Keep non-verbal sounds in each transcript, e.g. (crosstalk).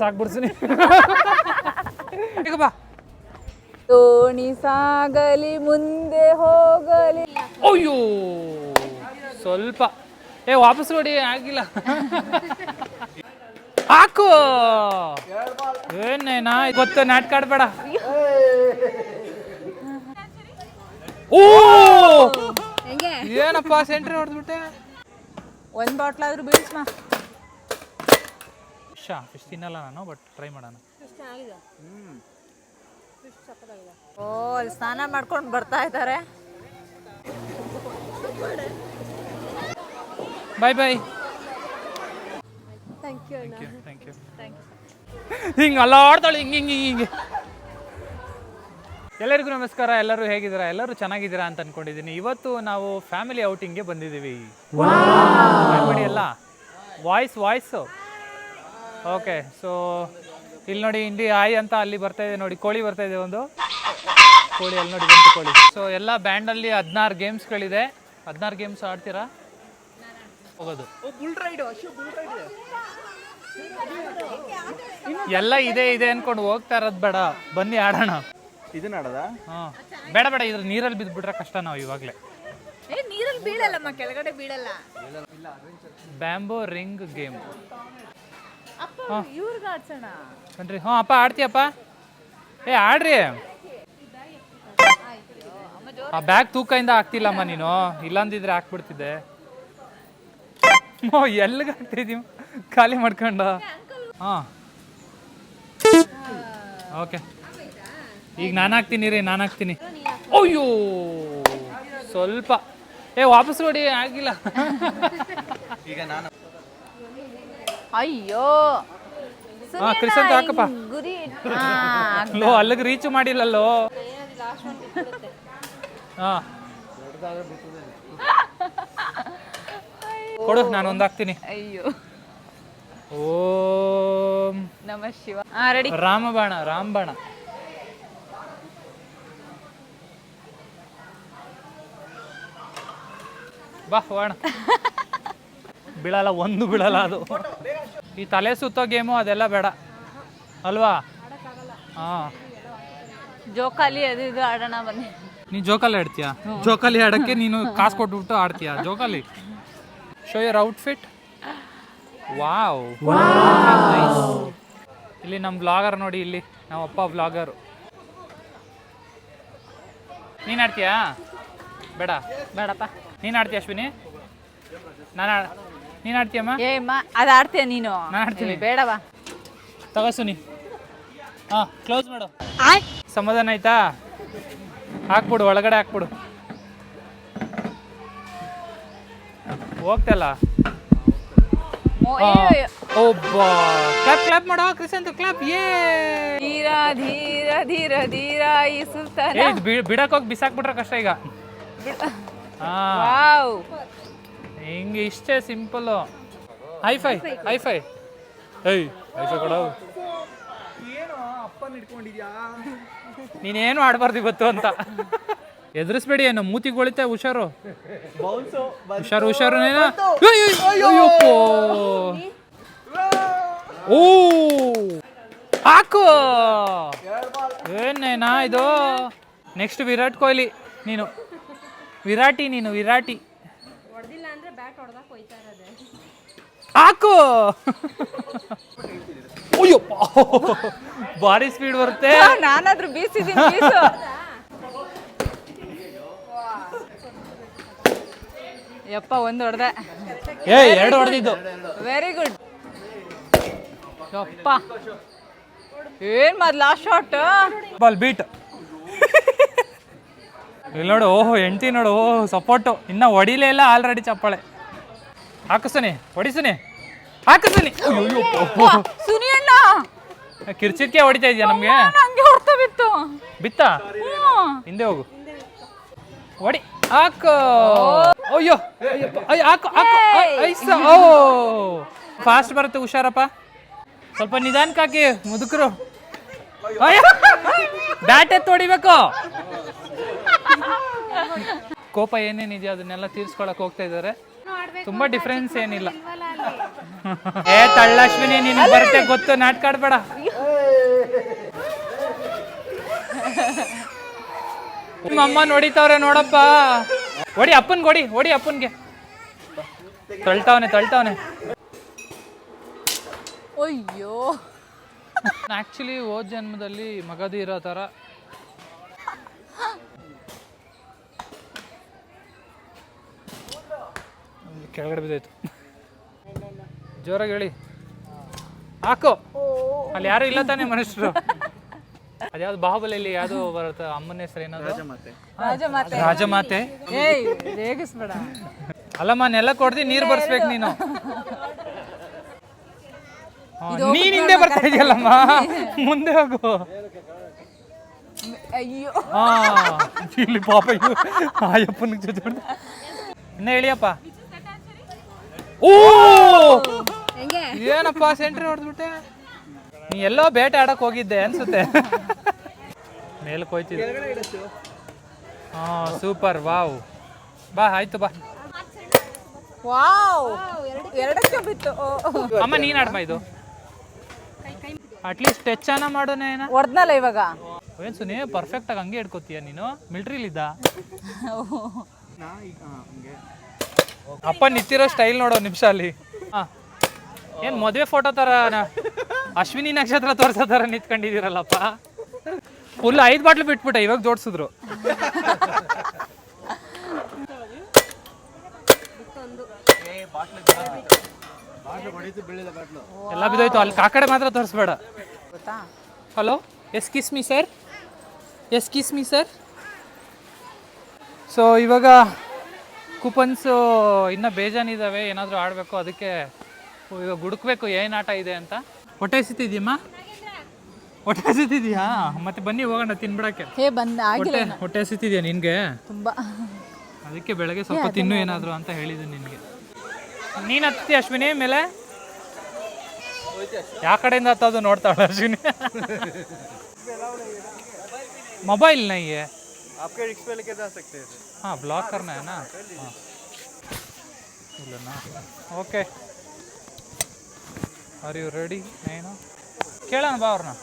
ಸಾಕ್ಬಿಡ್ತೀನಿ ಈಗ ಬಾ. ದೋಣಿ ಸಾಗಲಿ ಮುಂದೆ ಹೋಗಲಿ. ಅಯ್ಯೋ ಸ್ವಲ್ಪ. ಏ ವಾಪಸ್ ನೋಡಿ ಆಗಿಲ್ಲ. ಹಾಕು. ಏನೇನಾ ಗೊತ್ತ ನಾಟಕ ಆಡ್ಬೇಡ. ಓ ಹೆಂಗೆ? ಏನಪ್ಪ ಸೆಂಟ್ರಿ ಹೊಡೆದ್ಬಿಟ್ಟೆ? ಒಂದ್ ಬಾಟ್ಲಾದ್ರೂ ಆದ್ರೂ ಬೀಳ್ಸ್ಮ? ಫಿಶ್ ಫಿಶ್ ತಿನ್ನಲ್ಲ ನಾನು ಬಟ್ ಟ್ರೈ ಮಾಡೋಣ. ಓ ಅಲ್ಲಿ ಸ್ನಾನ ಮಾಡ್ಕೊಂಡು ಬರ್ತಾ ಇದ್ದಾರೆ. Bye bye thank you thank you ಹಿಂಗೆ ಅಲ್ಲಾಡ್ತಾಳೆ ಹಿಂಗೆ ಹಿಂಗೆ ಹಿಂಗೆ ಎಲ್ಲರಿಗೂ ನಮಸ್ಕಾರ. ಎಲ್ಲರೂ ಹೇಗಿದ್ದೀರಾ? ಎಲ್ಲರೂ ಚೆನ್ನಾಗಿದ್ದೀರಾ ಅಂತ ಅನ್ಕೊಂಡಿದ್ದೀನಿ. ಇವತ್ತು ನಾವು ಫ್ಯಾಮಿಲಿ ಔಟಿಂಗ್ಗೆ ಬಂದಿದ್ದೀವಿ. ಅಲ್ಲ. ಎಲ್ಲ ವಾಯ್ಸ್ ವಾಯ್ಸು ಓಕೆ ಸೊ ಇಲ್ಲಿ ನೋಡಿ ಇಂಡಿ ಆಯ್ ಅಂತ ಅಲ್ಲಿ ಬರ್ತಾ ಇದೆ ನೋಡಿ ಕೋಳಿ ಬರ್ತಾ ಇದೆ ಒಂದು. ಕೋಳಿ ಅಲ್ಲಿ ನೋಡಿ ಬಂತು ಕೋಳಿ. ಸೊ ಎಲ್ಲ ಬ್ಯಾಂಡಲ್ಲಿ ಹದಿನಾರು ಗೇಮ್ಸ್ಗಳಿದೆ ಹದಿನಾರು ಗೇಮ್ಸ್ ಆಡ್ತೀರಾ? ಹೋಗೋದು. ಎಲ್ಲ ಇದೆ ಇದೆ ಅನ್ಕೊಂಡು ಹೋಗ್ತಾ ಇರೋದು ಬೇಡ. ಬನ್ನಿ ಆಡೋಣ. ಇದನ್ನ ಆಡದ? ಹಾಂ. ಬೇಡ ಬೇಡ ಇದ್ರ ನೀರಲ್ಲಿ ಬಿದ್ದುಬಿಟ್ರೆ ಕಷ್ಟ ನಾವು ಇವಾಗಲೇ. ಏ ನೀರಲ್ಲಿ ಬೀಳಲ್ಲಮ್ಮ ಕೆಳಗಡೆ ಬೀಳಲ್ಲ. ಬ್ಯಾಂಬೋ ರಿಂಗ್ ಗೇಮ್ ಅಪ್ಪ ಇವ್ರಿಗೆ ಆಡ್ಸೋಣ. ಬನ್ರಿ ಹ್ಞೂ ಅಪ್ಪ ಆಡ್ತೀಯಪ್ಪ ಏ ಆಡ್ರಿ. ಆ ಬ್ಯಾಗ್ ತೂಕದಿಂದ ಆಗ್ತಿಲ್ಲಮ್ಮ ನೀನು. ಇಲ್ಲಾಂದಿದ್ರೆ ಹಾಕ್ಬಿಡ್ತಿದ್ದೆ. ಓ ಎಲ್ಲಿಗೆ ಹಾಕ್ತಿದ್ದೀವಿ ಖಾಲಿ ಮಾಡ್ಕೊಂಡು. ಹಾಂ. ಓಕೆ. ಈಗ ನಾನು ಹಾಕ್ತೀನಿ ರೀ ನಾನು ಹಾಕ್ತೀನಿ. ಅಯ್ಯೋ ಸ್ವಲ್ಪ. ಏ ವಾಪಸ್ ಕೊಡಿ ಆಗಿಲ್ಲ. ಈಗ ನಾನು ಅಯ್ಯೋ. ಹಾ ಕ್ರಿಸಂತ ಹಾಕಪ್ಪ. ಗುರಿ (laughs) ಲೋ ಅಲ್ಲಿಗೆ ರೀಚ್ ಮಾಡಿಲ್ಲಲ್ಲೋ. ಹಾ ಕೊಡು ನಾನು ಒಂದು ಹಾಕ್ತೀನಿ. ಅಯ್ಯೋ. ಓಂ. ನಮ ಶಿವ. ಹಾ ರೆಡಿ ರಾಮಬಾಣ ರಾಮಬಾಣ. ಬಾ ಹೋಗೋಣ (laughs) ಬೀಳಲ್ಲ ಒಂದು ಬೀಳಲ್ಲ ಅದು. ಈ ತಲೆ ಸುತ್ತೋ ಗೇಮು ಅದೆಲ್ಲ ಬೇಡ. ಅಲ್ವಾ? ಹಾಂ. ಜೋಕಾಲಿ ಅದು ಇದು ಆಡೋಣ ಬನ್ನಿ. ನೀ ಜೋಕಾಲಿ ಆಡ್ತೀಯಾ? ಜೋಕಾಲಿ ಆಡಕ್ಕೆ ನೀನು ಕಾಸು ಕೊಟ್ಬಿಟ್ಟು ಆಡ್ತೀಯಾ? ಜೋಕಾಲಿ. ಶೋ ಯರ್ ಔಟ್ಫಿಟ್ ವಾವ್ ಇಲ್ಲಿ ನಮ್ಮ ಬ್ಲಾಗರ್ ನೋಡಿ ಇಲ್ಲಿ ನಮ್ಮ ಅಪ್ಪ ಬ್ಲಾಗರು ನೀನು ಆಡ್ತೀಯಾ? ಬೇಡ. ಬೇಡಪ್ಪ. ನೀನು ಆಡ್ತೀಯ ಅಶ್ವಿನಿ? ನಾನು ನೀನು ಆಡ್ತೀಯಮ್ಮ? ಏ ಅಮ್ಮ ಅದು ಆಡ್ತೀಯ ನೀನು. ನಾನ್ ಆಡ್ತೀನಿ. ಬೇಡವಾ. ತಗಸುನಿ ಹಾಂ ಕ್ಲೋಸ್ ಮಾಡು. ಸಮಾಧಾನ ಆಯ್ತಾ? ಹಾಕ್ಬಿಡು ಒಳಗಡೆ ಹಾಕ್ಬಿಡು. ಹೋಗ್ತಲ್ಲ? ಮೋ- ಏ, ಒಬ್ಬ. ಕ್ಲಾಪ್ ಕ್ಲಾಪ್ ಮಾಡೋ ಕ್ರಿಸಂತ ಕ್ಲಾಪ್ ಏ ಧೀರ ಧೀರ ಧೀರ ಧೀರ ಈ ಸುಲ್ತಾನ. ಏ ಇದು ಬಿ- ಬಿಡಕ್ ಹೋಗಿ ಬಿಸಾಕ್ಬಿಟ್ರೆ ಕಷ್ಟ ಈಗ. ಹಾ. ವಾವ್. ಹಿಂಗೆ ಇಷ್ಟೇ simple high five high five ಏಯ್ ಹೈ ಫೈ ಕೊಡೋ. ನೀನೇನು ಆಡ್ಬಾರ್ದು ಇವತ್ತು ಅಂತ. ಎದುರಿಸ್ಬೇಡಿ ಏನು ಮೂತಿ ಹೊಳಿತೆ ಹುಷಾರು. ಬೌನ್ಸು ಹುಷಾರು ಹುಷಾರು. ಓ ಹಾಕು. ಏನೇನಾ ಇದು? ನೆಕ್ಸ್ಟ್ ವಿರಾಟ್ ಕೊಹ್ಲಿ ನೀನು. ವಿರಾಟಿ ನೀನು ವಿರಾಟಿ. ಹಾಕು. ಅಯ್ಯಪ್ಪ ಭಾರಿ ಸ್ಪೀಡ್ ಬರುತ್ತೆ. ನಾನಾದ್ರೂ ಬೀಸಿದೀನಿ ಬೀಸು. ಯಪ್ಪ ಒಂದು ಹೊಡೆದೆ. ಏ ಎರಡು ಹೊಡೆದಿದ್ದು. ವೆರಿ ಗುಡ್ ಯಪ್ಪ. ಏನ್ ಮಾಡ್ ಲಾಸ್ಟ್ ಶಾಟ್ ಬಾಲ್ ಬೀಟ್ ಇಲ್ಲಿ ನೋಡು ಓಹೋ ಹೆಂಡ್ತಿ ನೋಡು ಓಹ್ ಸಪೋರ್ಟು ಇನ್ನ ಹೊಡಿಲೇ ಇಲ್ಲ ಆಲ್ರೆಡಿ ಚಪ್ಪಾಳೆ. ಹಾಕಿಸ್ತಾನೆ ಹೊಡಿಸ್ತಾನೆ. ಹಾಕಿಸ್ತಾನೆ. ಸುನಿಯಣ್ಣ. ಕಿರ್ಚಿದ್ಕೆ ಹೊಡಿತಾ ಇದೆಯಾ ನಮಗೆ? ಹಂಗೆ ಹೊಡ್ತಾ ಬಿತ್ತು. ಬಿತ್ತ? ಹಿಂದೆ ಹೋಗು. ಹೊಡಿ. ಹಾಕು. ಅಯ್ಯೋ. ಹಾಕು ಹಾಕು. ಓ. ಫಾಸ್ಟ್ ಬರುತ್ತೆ ಹುಷಾರಪ್ಪ. ಸ್ವಲ್ಪ ನಿಧಾನಕ್ಕೆ ಹಾಕಿ ಮುದುಕರು. ಬ್ಯಾಟ್ ಎತ್ತು ಹೊಡಿಬೇಕು. ಕೋಪ ಏನೇನಿದೆಯೋ ಅದನ್ನೆಲ್ಲ ತೀರ್ಸ್ಕೊಳಕ್ ಹೋಗ್ತಾ ಇದ್ದಾರೆ. ತುಂಬಾ ಡಿಫ್ರೆನ್ಸ್ ಏನಿಲ್ಲ. ಏ ತಳ್ಳಶ್ವಿನಿ ನಿನ್ ಬರುತ್ತೆ ಗೊತ್ತು ನಾಟಕ ಆಡ್ಬೇಡ ನಿಮ್ಮ ಅಮ್ಮ ನೋಡಿತವ್ರೆ ನೋಡಪ್ಪ. ಹೊಡಿ ಅಪ್ಪನ್ಗೆ ಓಡಿ ಹೊಡಿ ಅಪ್ಪನ್ಗೆ. ತಳ್ತಾವನೆ ತಳ್ತಾವನೆ. ಅಯ್ಯೋ. ಆಕ್ಚುಲಿ ಹೋದ ಜನ್ಮದಲ್ಲಿ ಮಗದಿ ಇರೋ ಥರ ಕೆಳಗಡೆ ಬಿದ್ದಾಯ್ತು. ಜೋರಾಗಿ ಹೇಳಿ. ಹಾಕು. ಅಲ್ಲಿ ಯಾರು ಇಲ್ಲ ತಾನೇ ಮನುಷ್ಯರು. ಅದ್ಯಾವ್ದು ಬಾಹುಬಲಿಯಲ್ಲಿ ಯಾವ್ದು ಬರುತ್ತೆ ಅಮ್ಮನ ಹೆಸರು ಏನಾದ್ರು ರಾಜಮಾತೆ. ರಾಜಮಾತೆ. ಏಯ್ ರೇಗಿಸ್ಬೇಡ. ಅಲ್ಲಮ್ಮ ನೆಲ ಕೊಡ್ದಿ ನೀರು ಬರ್ಸ್ಬೇಕು ನೀನು. ಹಾ, ನೀನ್ ಹಿಂದೆ ಬರ್ತಾ ಇದೆಯಲ್ಲಮ್ಮ. ಮುಂದೆ ಹೋಗು. ಅಯ್ಯೋ. ಹಾ ಇಲ್ಲಿ ಪಾಪ ಅಯ್ಯೋ ಆಯಪ್ಪನ ಜೊತೆ ಇನ್ನ ಹೇಳಿಯಪ್ಪ. ಓ! ಏನಪ್ಪ ಸೆಂಟ್ರಿ ಹೊಡೆದ್ಬಿಟ್ಟೆ? ನೀ ಎಲ್ಲೋ ಬೇಟೆ ಆಡಕ್ ಹೋಗಿದ್ದೆ ಅನ್ಸುತ್ತೆ. ಮೇಲೆ ಹೋಯ್ತಿದ್ದೆ. ಹಾ ಸೂಪರ್ ವಾವ್ ಬಾ ಆಯ್ತು ಬಾ. ವಾವ್! ಎರಡಕ್ಕೆ ಬಿತ್ತು. ಅಮ್ಮ ನೀನ್ ಆಡ್ಮ ಇದು. ಅಟ್ಲೀಸ್ಟ್ ಟಚ್ ಅನ್ನ ಮಾಡೋಣ ಏನ? ಹೊಡೆದ್ನಲ್ಲ ಇವಾಗ. ಏನ್ ಸುನಿ ಪರ್ಫೆಕ್ಟ್ ಆಗಿ ಹಂಗೆ ಇಡ್ಕೋತೀಯ ನೀನು? ಮಿಲ್ಟ್ರಿಲಿದ್ದ ನಾ ಈಗ ಹಾ, ಹಂಗೆ. ಅಪ್ಪ ನಿಂತಿರೋ ಸ್ಟೈಲ್ ನೋಡೋ ನಿಮಿಷ ಅಲ್ಲಿ. ಹಾಂ. ಏನ್ ಮದ್ವೆ ಫೋಟೋ ತರ ಅಶ್ವಿನಿ ನಕ್ಷತ್ರ ತೋರ್ಸೋ ತರ ನಿಂತ್ಕೊಂಡಿದ್ದೀರಲ್ಲಪ್ಪ. ಫುಲ್ ಐದ್ ಬಾಟ್ಲು ಬಿಟ್ಬಿಟ್ಟೆ ಇವಾಗ ಜೋಡಿಸಿದ್ರು. ಎಲ್ಲ ಬಿದ್ದೋಯ್ತು ಅಲ್ಲಿ ಕಾಕಡೆ ಮಾತ್ರ ತೋರಿಸ್ಬೇಡ. Hello excuse me sir excuse me sir so ಇವಾಗ ಕೂಪನ್ಸು ಇನ್ನೂ ಬೇಜಾನಿದ್ದಾವೆ ಏನಾದರೂ ಆಡಬೇಕು ಅದಕ್ಕೆ ಇವಾಗ ಹುಡುಕ್ಬೇಕು ಏನು ಆಟ ಇದೆ ಅಂತ. ಹೊಟ್ಟೆ ಸಿತಿದ್ಯಮ್ಮ ಹೊಟ್ಟೆ ಸಿತಿದ್ಯಾ ಮತ್ತೆ ಬನ್ನಿ ಹೋಗೋಣ ತಿನ್ಬಿಡಕ್ಕೆ. ಹೊಟ್ಟೆ ಹೊಟ್ಟೆ ನಿನ್ಗೆ ನಿನಗೆ? ತುಂಬಾ. ಅದಕ್ಕೆ ಬೆಳಗ್ಗೆ ಸ್ವಲ್ಪ ತಿನ್ನು ಏನಾದರೂ ಅಂತ ಹೇಳಿದ್ದು ನಿನಗೆ. ನೀನು ಹತ್ತಿ ಅಶ್ವಿನಿ ಮೇಲೆ? ಯಾವ ಕಡೆಯಿಂದ ಹತ್ತೋದು ನೋಡ್ತಾಳ ಅಶ್ವಿನಿ? (laughs) ಮೊಬೈಲ್ ನೈಯೇ? आपके रिक्स पे लेके जा सकते हैं हाँ ब्लॉक करना है ना हाँ ಇಲ್ಲನಾ ಓಕೆ ಆರ್ ಯು ರೆಡಿ ಏನು ಕೇಳೋಣ ಬಾ ಅವ್ರನ್ನ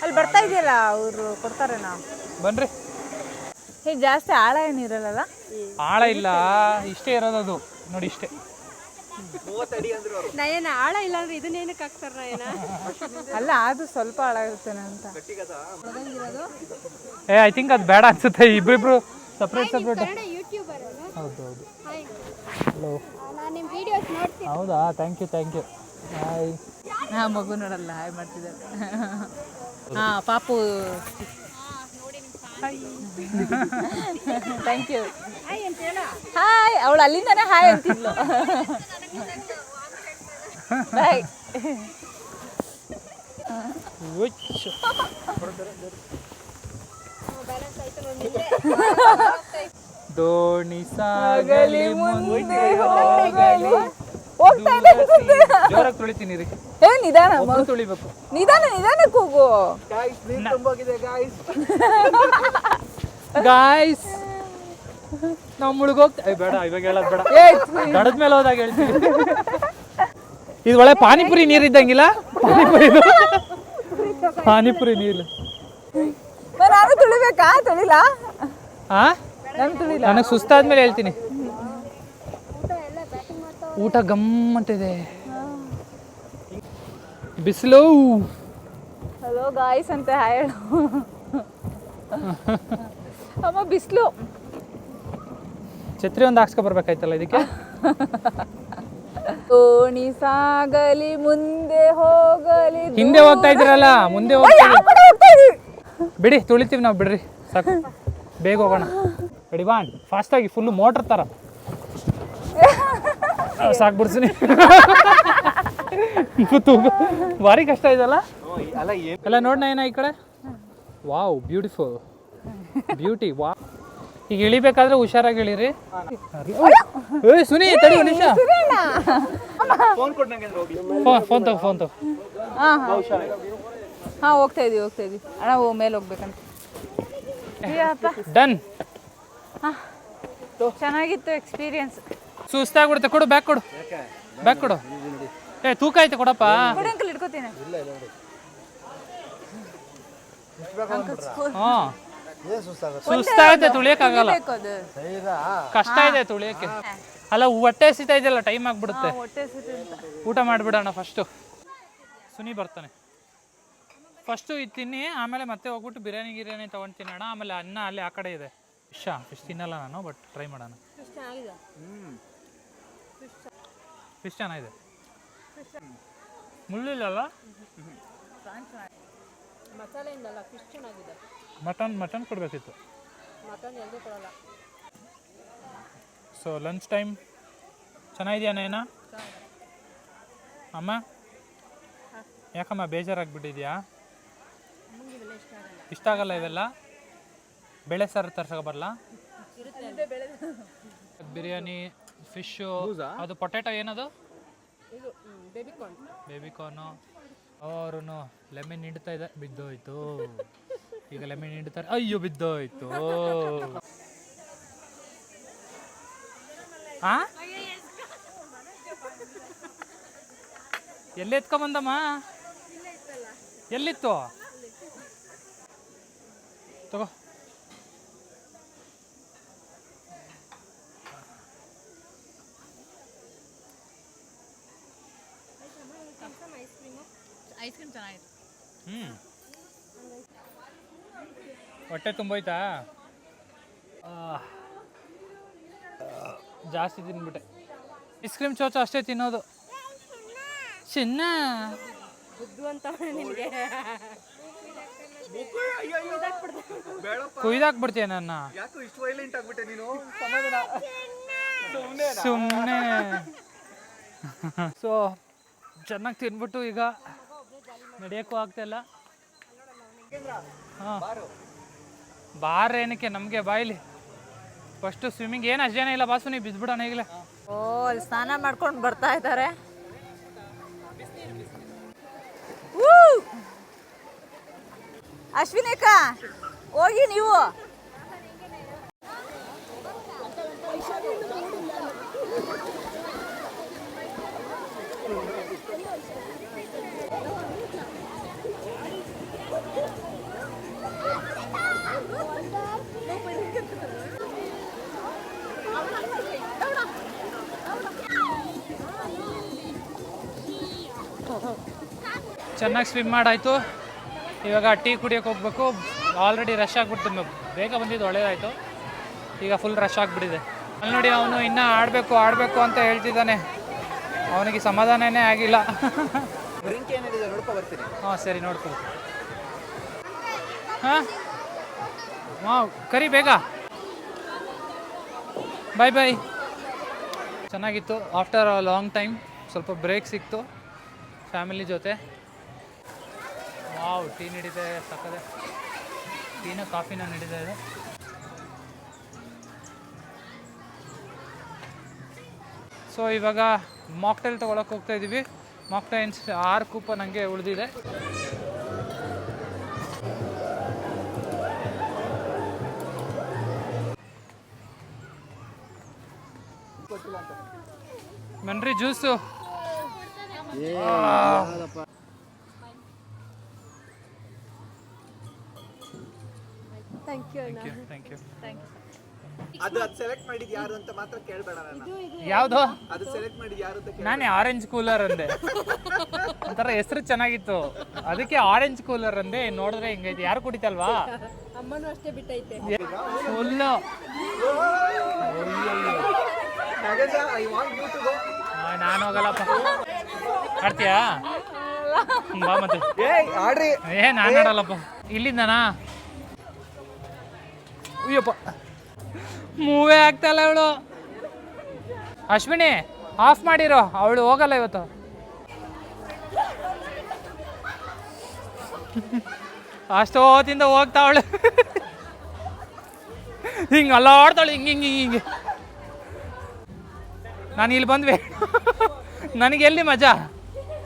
ಅಲ್ಲಿ ಬರ್ತಾ ಇದೆಯಲ್ಲ ಅವರು ಕೊಡ್ತಾರೇನಾ ಬನ್ರಿ ಹೇ ಜಾಸ್ತಿ ಆಳ ಏನಿರಲ್ಲ ಆಳ ಇಲ್ಲ ಇಷ್ಟೇ ಇರೋದದು ನೋಡಿ ಇಷ್ಟೇ ನಯನ ಆಳ ಇಲ್ಲ ಅಂದ್ರೆ ಇದನ್ನೇನಕ್ಕೆ ಹಾಕ್ತಾರ ನಯನ? ಅಲ್ಲ ಅದು ಸ್ವಲ್ಪ ಆಳ ಇರ್ತೇನೆ ಅಂತ. ಏ ಐ ಥಿಂಕ್ ಅದು ಬೇಡ ಅನ್ಸುತ್ತೆ. ಇಬ್ರಿಬ್ರು ಸಪ್ರೇಟ್ ಸಪ್ರೇಟ್ ಹೌದು ಹೌದು ಹಲೋ ನಾನು ನಿಮ್ಮ ವಿಡಿಯೋಸ್ ನೋಡ್ತೀನಿ. ಹೌದಾ? Thank you thank you hi ಹಾಂ ಮಗು ನೋಡಲ್ಲ ಹಾಯ್ ಮಾಡ್ತಿದ್ದಾರೆ. (laughs) ಹಾ ಪಾಪು ಥ್ಯಾಂಕ್ ಯು ಹಾಯ್ ಅಂತ ಹೇಳ ಹಾಯ್ ಅವಳು ಅಲ್ಲಿಂದಾನೆ ಹಾಯ್ ಅಂತಿದ್ಲು. ಬಾಯ್ (laughs) ದೋಣಿ ಸಾಗಲಿ ಮುಂದೆ ಹೋಗಲಿ. ಹೋಗ್ತಾ ಇದೆ ಅನ್ಸುತ್ತೆ. ಜೋರಾಗಿ ತುಳಿತೀನಿ ರೀ ಏ ನಿಧಾನ ಒಬ್ರು ತುಳಿಬೇಕು. ನಿಧಾನ ನಿಧಾನಕ್ಕೆ ಹೋಗು. ಗಾಯ್ಸ್ ನೀರು ತುಂಬೋಗಿದೆ ಗಾಯ್ಸ್ ಗಾಯ್ಸ್ ನಾವು ಮುಳುಗೋಗ್ತಾ ಏ, ಬೇಡ ಇವಾಗ ಹೇಳೋದು ಬೇಡ. ಏ ದಡದ ಮೇಲೆ ಹೋದಾಗ ಹೇಳ್ತೀವಿ ಇದು ಒಳ್ಳೆ ಪಾನಿಪುರಿ ನೀರು ಇದ್ದಂಗಿಲ್ಲ ಪಾನಿಪುರಿ ಪಾನಿಪುರಿ ನೀರು. ಮ- ನಾನು ತುಳಿಬೇಕಾ? ತುಳಿಲಾ? ಹಾ ನಾನು ತುಳಿಲ? ನನಗೆ ಸುಸ್ತಾದ್ಮೇಲೆ ಹೇಳ್ತೀನಿ. ಊಟ ಗಮ್ಮಂತಿದೆ ಬಿಸಿಲು. ಹಲೋ ಗಾಯ್ಸ್ ಅಂತ ಹಾಯ್ ಹೇಳು. ಅಮ್ಮ ಬಿಸಿಲು. ಛತ್ರಿ ಒಂದು ಹಾಕ್ಸ್ಕೊ ಬರ್ಬೇಕಾಯ್ತಲ್ಲ ಇದಕ್ಕೆ? ಓಣಿ ಸಾಗಲಿ ಮುಂದೆ ಹೋಗಲಿ ಹಿಂದೆ ಹೋಗ್ತಾ ಇದ್ರಲ್ಲ ಮುಂದೆ ಬಿಡಿ ತುಳಿತೀವಿ ನಾವು ಬಿಡ್ರಿ ಸಾಕು. ಬೇಗ ಹೋಗೋಣ. ರೆಡಿ ಫಾಸ್ಟ್‌ ಆಗಿ ಫುಲ್ ಮೋಟ್ರ್ ಥರ ಸಾಕು ಬಿಡ್ಸಿನಿ ಭಾರಿ ಕಷ್ಟ ಇದಲ್ಲ ಅಲ್ಲ ನೋಡ್ನ ಏನ ಈ ಕಡೆ. ವಾವ್ ಬ್ಯೂಟಿಫುಲ್ ಬ್ಯೂಟಿ ವಾ. ಈಗ ಇಳಿಬೇಕಾದ್ರೆ ಹುಷಾರಾಗಿ ಇಳಿರಿ. ಏ ಸುನಿ ತಡಿ ಒಂದು ನಿಮಿಷ. ಫೋನ್ ತಗೋ ಫೋನ್ ತಗೋ. ಹಾ ಹಾ. ಹಾ ಹೋಗ್ತಾ ಇದೀವಿ ಹೋಗ್ತಾ ಇದೀವಿ. ಅಣ್ಣ ಓ ಮೇಲೆ ಹೋಗ್ಬೇಕಂತ. ಡನ್ ಚೆನ್ನಾಗಿತ್ತು ಎಕ್ಸ್ಪೀರಿಯನ್ಸ್ ಸುಸ್ತಾಗ್ಬಿಡುತ್ತೆ. ಕೊಡು ಬ್ಯಾಕ್ ಕೊಡು. ಬ್ಯಾಕ್ ಕೊಡು. ಏ ತೂಕ ಐತೆ ಕೊಡಪ್ಪ. ಕೊಡಿ ಅಂಕಲ್ ಇಟ್ಕೋತೀನಿ ಹಾಂ. ಸುಸ್ತಾಗತ್ತೆ ತುಳಿಯಕ್ಕಾಗಲ್ಲ. ಕಷ್ಟ ಇದೆ ತುಳಿಯಕ್ಕೆ. ಅಲ್ಲ ಹೊಟ್ಟೆ ಸಿತಾ ಇದೆಯಲ್ಲ ಟೈಮ್ ಆಗ್ಬಿಡುತ್ತೆ. ಊಟ ಮಾಡಿಬಿಡೋಣ ಫಸ್ಟು ಸುನಿ ಬರ್ತಾನೆ. ಫಸ್ಟು ಇದು ತಿನ್ನಿ ಆಮೇಲೆ ಮತ್ತೆ ಹೋಗ್ಬಿಟ್ಟು ಬಿರಿಯಾನಿ ಗಿರಿಯಾನಿ ತೊಗೊಂಡು ತಿನ್ನೋಣ. ಆಮೇಲೆ ಅನ್ನ ಅಲ್ಲಿ ಆ ಕಡೆ ಇದೆ. ಇಷ್ಟ ಇಷ್ಟು ತಿನ್ನಲ್ಲ ನಾನು ಬಟ್ ಟ್ರೈ ಮಾಡೋಣ. ಫಿಶ್ ಚೆನ್ನಾಗಿದೆ ಮುಳ್ಳಿಲ್ಲಲ್ಲ? ಫಿಶ್ ಚೆನ್ನಾಗಿದೆ. ಮಟನ್ ಮಟನ್ ಕೊಡಬೇಕಿತ್ತು. ಮಟನ್ ಎಲ್ಲೂ ಕೊಡಲ್ಲ. ಸೊ ಲಂಚ್ ಟೈಮ್ ಚೆನ್ನಾಗಿದೆಯಾ ನಯನ? ಅಮ್ಮ? ಯಾಕಮ್ಮ ಬೇಜಾರಾಗ್ಬಿಟ್ಟಿದ್ಯಾ? ಇಷ್ಟ ಆಗಲ್ಲ ಇವೆಲ್ಲ? ಬೆಳೆ ಸಾರು ತರ್ಸಕ ಬರಲ್ಲ? ಬಿರಿಯಾನಿ ಫಿಶು ಅದು ಪೊಟ್ಯಾಟೋ ಏನದು? ಇದು ಬೇಬಿ ಕಾರ್ನ್ ಬೇಬಿ ಕಾರ್ನು ಅವರು ಲೆಮನ್ ಹಿಂಡ್ತಾ ಇದೆ ಬಿದ್ದೋಯ್ತು. ಈಗ ಲೆಮನ್ ಹಿಂಡ್ತಾರೆ ಅಯ್ಯೋ ಬಿದ್ದೋಯ್ತು. ಆ? ಎಲ್ಲಿ ಎತ್ಕೊಂಬಂದಮ್ಮ? ಎಲ್ಲಿತ್ತು? ತಗೋ. ಹ್ಞೂ ಹೊಟ್ಟೆ ತುಂಬೋಯ್ತಾ? ಆ, ಜಾಸ್ತಿ ತಿನ್ಬಿಟ್ಟೆ. ಐಸ್ ಕ್ರೀಮ್ ಚೋಚ ಅಷ್ಟೇ ತಿನ್ನೋದು. ಚಿನ್ನ. ಬುದ್ದು ಅಂತ ನಿಮಗೆ ಕುಯ್ದಾಕ್ಬಿಡ್ತೀಯ ನನ್ನ? ಯಾಕೋ ಇಷ್ಟು ವೈಲೆಂಟ್ ಆಗ್ಬಿಟ್ಟೆ ನೀನು? ಸಮಾಧಾನ. ಸುಮ್ಮನೆ ಸುಮ್ಮನೆ ಸೊ (laughs) ಚೆನ್ನಾಗಿ ತಿನ್ಬಿಟ್ಟು ಈಗ ನಡೆಯೋಕ್ಕೂ ಆಗ್ತಾಯಿಲ್ಲ ಹಾಂ. ಬಾರ ಏನಕ್ಕೆ ನಮಗೆ ಬಾಯಿಲಿ. ಫಸ್ಟು ಸ್ವಿಮ್ಮಿಂಗ್ ಏನು ಅಷ್ಟು ಇಲ್ಲ ಬಾಸು, ನೀವು ಬಿದ್ಬಿಡೋಣ ಈಗಲೇ. ಓ, ಅಲ್ಲಿ ಸ್ನಾನ ಮಾಡ್ಕೊಂಡು ಬರ್ತಾ ಇದ್ದಾರೆ. ಅಶ್ವಿನೇಕ, ಹೋಗಿ ನೀವು. ಚೆನ್ನಾಗಿ ಸ್ವಿಮ್ ಮಾಡಾಯಿತು. ಇವಾಗ ಟೀ ಕುಡಿಯೋಕೆ ಹೋಗ್ಬೇಕು. ಆಲ್ರೆಡಿ ರಶ್ ಆಗ್ಬಿಡ್ತು ಬೇಗ ಬಂದಿದ್ದು ಒಳ್ಳೇದಾಯಿತು. ಈಗ ಫುಲ್ ರಶ್ ಆಗಿಬಿಟ್ಟಿದೆ. ಅಲ್ಲಿ ನೋಡಿ ಅವನು ಇನ್ನೂ ಆಡಬೇಕು ಆಡಬೇಕು ಅಂತ ಹೇಳ್ತಿದ್ದಾನೆ. ಅವನಿಗೆ ಸಮಾಧಾನನೇ ಆಗಿಲ್ಲ. ನೋಡ್ಕೊ ಹಾಂ ಸರಿ ನೋಡ್ಕೊಳ್ಳಿ ಹಾಂ? ಹಾಂ ಕರಿ ಬೇಗ. ಬಾಯ್ ಬಾಯ್ ಚೆನ್ನಾಗಿತ್ತು. ಆಫ್ಟರ್ ಲಾಂಗ್ ಟೈಮ್ ಸ್ವಲ್ಪ ಬ್ರೇಕ್ ಸಿಕ್ತು. ಫ್ಯಾಮಿಲಿ ಜೊತೆ. ವಾವ್, ಟೀ ನಡೀತಾ ಇದೆ ಸಕ್ಕದೆ ಟೀನ ಕಾಫಿನ ನಡೀತಾ ಇದೆ. ಸೊ ಇವಾಗ ಮಾಕ್ಟೈಲ್ ತೊಗೊಳಕ್ಕೆ ಹೋಗ್ತಾ ಇದ್ದೀವಿ ಮಾಕ್ಟೈನ್ಸ್ ಆರು ಕೂಪನ್ ನನಗೆ ಉಳಿದಿದೆ. ಮನ್ರಿ juice thank you thank you ಅದು ಅದು ಸೆಲೆಕ್ಟ್ ಮಾಡಿದ ಯಾರು ಅಂತ ಮಾತ್ರ ಕೇಳಬೇಡ ಯಾವುದು? ಅದು ಸೆಲೆಕ್ಟ್ ಮಾಡಿದ ಯಾರು ಅಂತ ಕೇಳ ನಾನೇ ಆರೆಂಜ್ ಕೂಲರ್ ಅಂದೆ. ಒಂಥರ ಹೆಸರು ಚೆನ್ನಾಗಿತ್ತು. ಅದಕ್ಕೆ ಆರೆಂಜ್ ಕೂಲರ್ ಅಂದೆ. ನೋಡಿದ್ರೆ ಹಿಂಗೈತೆ. ಯಾರು ಕುಡಿತಲ್ವಾ? ಅಮ್ಮನೂ ಅಷ್ಟೇ ಬಿಟ್ಟೈತೆ. Full. I want you to go ನಾನು ಹೋಗಲ್ಲಪ್ಪ. ಆಡ್ತೀಯಾ? ಬಾ ಮತ್ತೆ. ಏಯ್ ಆಡ್ರಿ. ಏ ನಾನು ಆಡಲ್ಲಪ್ಪ. ಇಲ್ಲಿಂದನಾ? ಅಯ್ಯಪ್ಪ. ಮೂವೇ ಆಗ್ತಾಯಿಲ್ಲ ಅವಳು. ಅಶ್ವಿನಿ ಆಫ್ ಮಾಡಿರೋ. ಅವಳು ಹೋಗಲ್ಲ ಇವತ್ತು. ಅಷ್ಟು ಹೊತ್ತಿಂದ ಹೋಗ್ತಾವಳು ಹಿಂಗೆ ಅಲ್ಲಾಡ್ತಾಳೆ, ಹಿಂಗೆ ಹಿಂಗೆ ಹಿಂಗೆ ಹಿಂಗೆ. ನಾನು ಇಲ್ಲಿ ಬಂದ್ವಿ. ನನಗೆ ಎಲ್ಲಿ ಮಜಾ?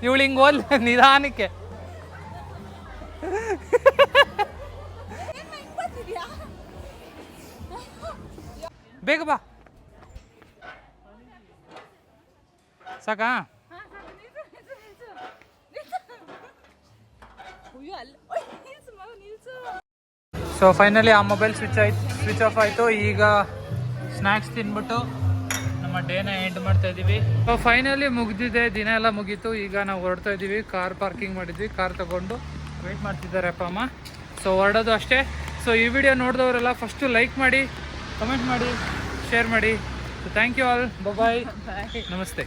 ಇವಳು ಹಿಂಗೆ ಓದ್ಲಿ ನಿಧಾನಕ್ಕೆ. ಬೇಗ ಬಾ. ಸಾಕಾ? ಸೊ ಫೈನಲಿ ಆ ಮೊಬೈಲ್ ಸ್ವಿಚ್ ಆಯ್ತು ಸ್ವಿಚ್ ಆಫ್ ಆಯಿತು. ಈಗ ಸ್ನ್ಯಾಕ್ಸ್ ತಿನ್ಬಿಟ್ಟು ನಮ್ಮ ಡೇನ ಎಂಡ್ ಮಾಡ್ತಾ ಇದ್ದೀವಿ ಸೊ ಫೈನಲಿ ಮುಗಿದಿದೆ, ದಿನ ಎಲ್ಲ ಮುಗೀತು. ಈಗ ನಾವು ಹೊರಡ್ತಾ ಇದ್ದೀವಿ ಕಾರ್ ಪಾರ್ಕಿಂಗ್ ಮಾಡಿದ್ವಿ. ಕಾರ್ ತಗೊಂಡು ವೆಯ್ಟ್ ಮಾಡ್ತಿದ್ದಾರೆ ಅಪ್ಪ, ಅಮ್ಮ. ಸೊ ಹೊರಡೋದು ಅಷ್ಟೇ. ಸೊ ಈ ವಿಡಿಯೋ ನೋಡಿದವರೆಲ್ಲ ಫಸ್ಟು ಲೈಕ್ ಮಾಡಿ ಕಮೆಂಟ್ ಮಾಡಿ. ಶೇರ್ ಮಾಡಿ. So thank you all bye ನಮಸ್ತೆ